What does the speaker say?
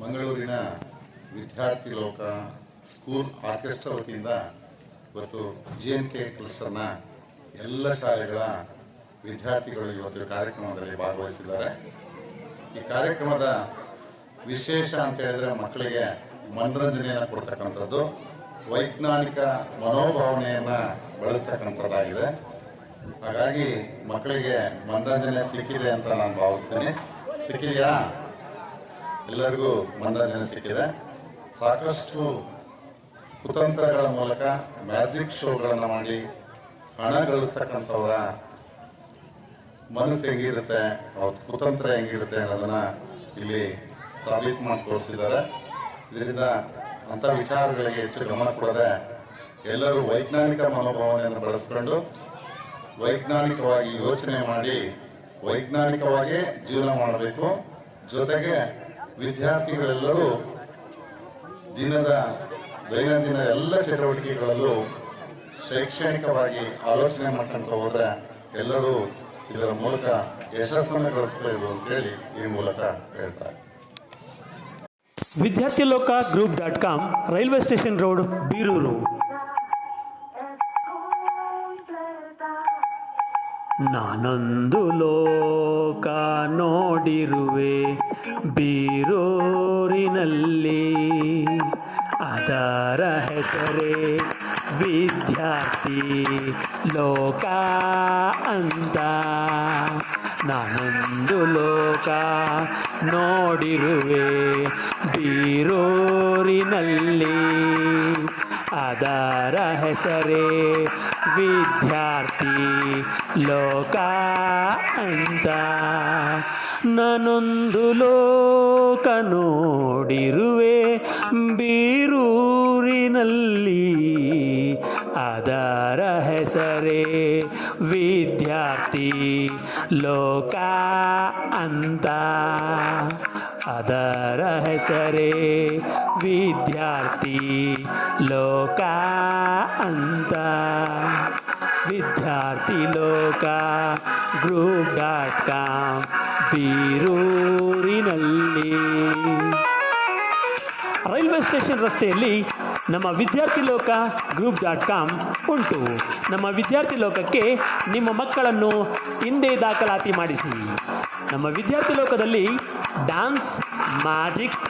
ಮಂಗಳೂರಿನ ವಿದ್ಯಾರ್ಥಿ ಲೋಕ ಸ್ಕೂಲ್ ಆರ್ಕೆಸ್ಟ್ರಾ ವತಿಯಿಂದ ಇವತ್ತು ಜಿ ಎನ್ ಕೆ ಕ್ಲಸ್ಟರ್ನ ಎಲ್ಲ ಶಾಲೆಗಳ ವಿದ್ಯಾರ್ಥಿಗಳು ಇವತ್ತು ಕಾರ್ಯಕ್ರಮದಲ್ಲಿ ಭಾಗವಹಿಸಿದ್ದಾರೆ. ಈ ಕಾರ್ಯಕ್ರಮದ ವಿಶೇಷ ಅಂತ ಹೇಳಿದ್ರೆ ಮಕ್ಕಳಿಗೆ ಮನರಂಜನೆಯನ್ನು ಕೊಡ್ತಕ್ಕಂಥದ್ದು, ವೈಜ್ಞಾನಿಕ ಮನೋಭಾವನೆಯನ್ನು ಬಳಸ್ತಕ್ಕಂಥದ್ದಾಗಿದೆ. ಹಾಗಾಗಿ ಮಕ್ಕಳಿಗೆ ಮನರಂಜನೆ ಸಿಕ್ಕಿದೆ ಅಂತ ನಾನು ಭಾವಿಸ್ತೇನೆ. ಸಿಕ್ಕಿದೆಯಾ? ಎಲ್ಲರಿಗೂ ಮನರಂಜನೆ ಸಿಕ್ಕಿದೆ ಸಾಕಷ್ಟು ಕುತಂತ್ರಗಳ ಮೂಲಕ ಮ್ಯಾಜಿಕ್ ಶೋಗಳನ್ನು ಮಾಡಿ ಹಣ ಗಳಿಸ್ತಕ್ಕಂಥವರ ಮನಸ್ಸು ಹೆಂಗಿರುತ್ತೆ, ಅವ್ರ ಕುತಂತ್ರ ಹೆಂಗಿರುತ್ತೆ ಅನ್ನೋದನ್ನು ಇಲ್ಲಿ ಸಾಬೀತು ಮಾಡಿ ತೋರಿಸಿದ್ದಾರೆ ಇದರಿಂದ ಅಂಥ ವಿಚಾರಗಳಿಗೆ ಹೆಚ್ಚು ಗಮನ ಕೊಡದೆ ಎಲ್ಲರೂ ವೈಜ್ಞಾನಿಕ ಮನೋಭಾವನೆಯನ್ನು ಬೆಳೆಸ್ಕೊಂಡು ವೈಜ್ಞಾನಿಕವಾಗಿ ಯೋಚನೆ ಮಾಡಿ ವೈಜ್ಞಾನಿಕವಾಗಿ ಜೀವನ ಮಾಡಬೇಕು. ಜೊತೆಗೆ ವಿದ್ಯಾರ್ಥಿಗಳೆಲ್ಲರೂ ದಿನದ ದೈನಂದಿನ ಎಲ್ಲ ಚಟುವಟಿಕೆಗಳಲ್ಲೂ ಶೈಕ್ಷಣಿಕವಾಗಿ ಆಲೋಚನೆ ಮಾಡ್ಕೊಂತ ಹೋದ್ರೆ ಎಲ್ಲರೂ ಇದರ ಮೂಲಕ ಯಶಸ್ಸನ್ನು ಗಳಿಸಬೇಕು ಅಂತೇಳಿ ಈ ಮೂಲಕ ಹೇಳ್ತಾರೆ Vidyarthi Loka group dot com, railway station road, Birur. ನಾನೊಂದು ಲೋಕ ನೋಡಿರುವೆ ಬೀರೂರಿನಲ್ಲಿ. ಅದರ ಹೆಸರೇ ವಿದ್ಯಾರ್ಥಿ ಲೋಕ ಅಂತ. ನಾನೊಂದು ಲೋಕ ನೋಡಿರುವೆ ಬೀರೂರಿನಲ್ಲಿ. ಅದರ ಹೆಸರೇ ವಿದ್ಯಾರ್ಥಿ ಲೋಕ ಅಂತ. ನಾನೊಂದು ಲೋಕ ನೋಡಿರುವೆ ಬೀರೂರಿನಲ್ಲಿ. ಅದರ ಹೆಸರೇ ವಿದ್ಯಾರ್ಥಿ ಲೋಕ ಅಂತ. ಅದರ ಹೆಸರೇ ವಿದ್ಯಾರ್ಥಿ ಲೋಕ ಅಂತ Vidyarthi Loka group dot com ಬೀರೂರಿನಲ್ಲಿ railway station ರಸ್ತೆಯಲ್ಲಿ ನಮ್ಮ ವಿದ್ಯಾರ್ಥಿ ಲೋಕ ಗ್ರೂಪ್ ಡಾಟ್ ಕಾಮ್ ಉಂಟು. ನಮ್ಮ ವಿದ್ಯಾರ್ಥಿ ಲೋಕಕ್ಕೆ ನಿಮ್ಮ ಮಕ್ಕಳನ್ನು ಹಿಂದೆ ದಾಖಲಾತಿ ಮಾಡಿಸಿ. ನಮ್ಮ ವಿದ್ಯಾರ್ಥಿ ಲೋಕದಲ್ಲಿ ಡ್ಯಾನ್ಸ್ ಮ್ಯಾಜಿಕ್